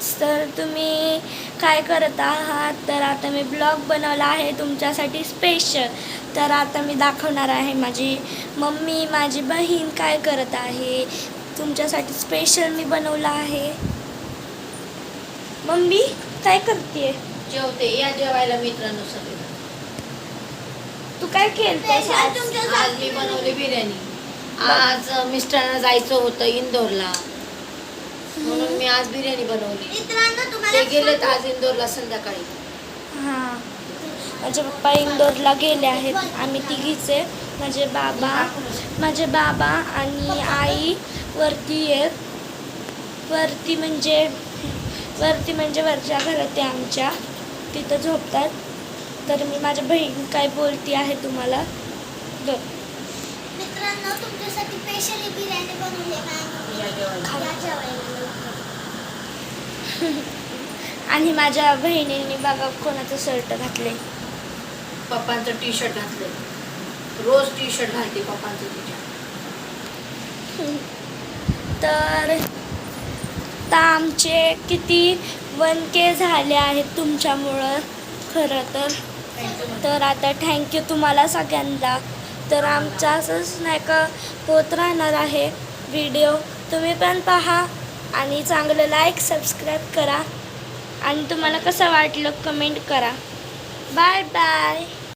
Friends तर तुम्ही काय करत आहात? तर आता मी ब्लॉग बनवला आहे तुमच्यासाठी स्पेशल तर आता मी दाखवणार आहे माझी मम्मी माझी बहीण काय करत आहे. तुमच्यासाठी स्पेशल मी बनवला आहे. मम्मी काय करते जेवते. या जेवायला मित्रांनो सगळे तू काय आज? आज मी बनवली बिर्याणी. आज मिस्टरांना जायचं होतं इंदोरला. म्हणून मी आज बिर्याणी बनवली. मित्रांनो ते तुम्हाला गेलेत आज इंदोरला संध्याकाळी. हां. माझे पप्पा इंदोरला गेले आहेत. आम्ही तिघीचे माझे बाबा माझे बाबा आणि आई वरती आहेत. वरती म्हणजे वरती म्हणजे वरच्या घरात आहे आमच्या. तिथं झोपतात. तर मी माझ्या बहीण काय बोलती आहे तुम्हाला? बघ. मित्रांनो तुमच्यासाठी स्पेशली बिर्याणी बनवली आहे. या जेवायला. या जेवायला. आणि माझ्या बहिणीने बघा कोणाचं शर्ट घातले पप्पांचं टी शर्ट घातलं रोज टी शर्ट घालते पप्पांचं तिच्या. तर आता आमचे किती वन के झाले आहेत तुमच्यामुळं. खरं तर. तर आता थँक्यू तुम्हाला सगळ्यांना. तर आमचं असंच नाही का होत राहणार आहे व्हिडिओ तुम्ही पण पहा. आणि चांगलं लाईक सबस्क्राईब करा. आणि तुम्हाला कसं वाटलं कमेंट करा. Bye bye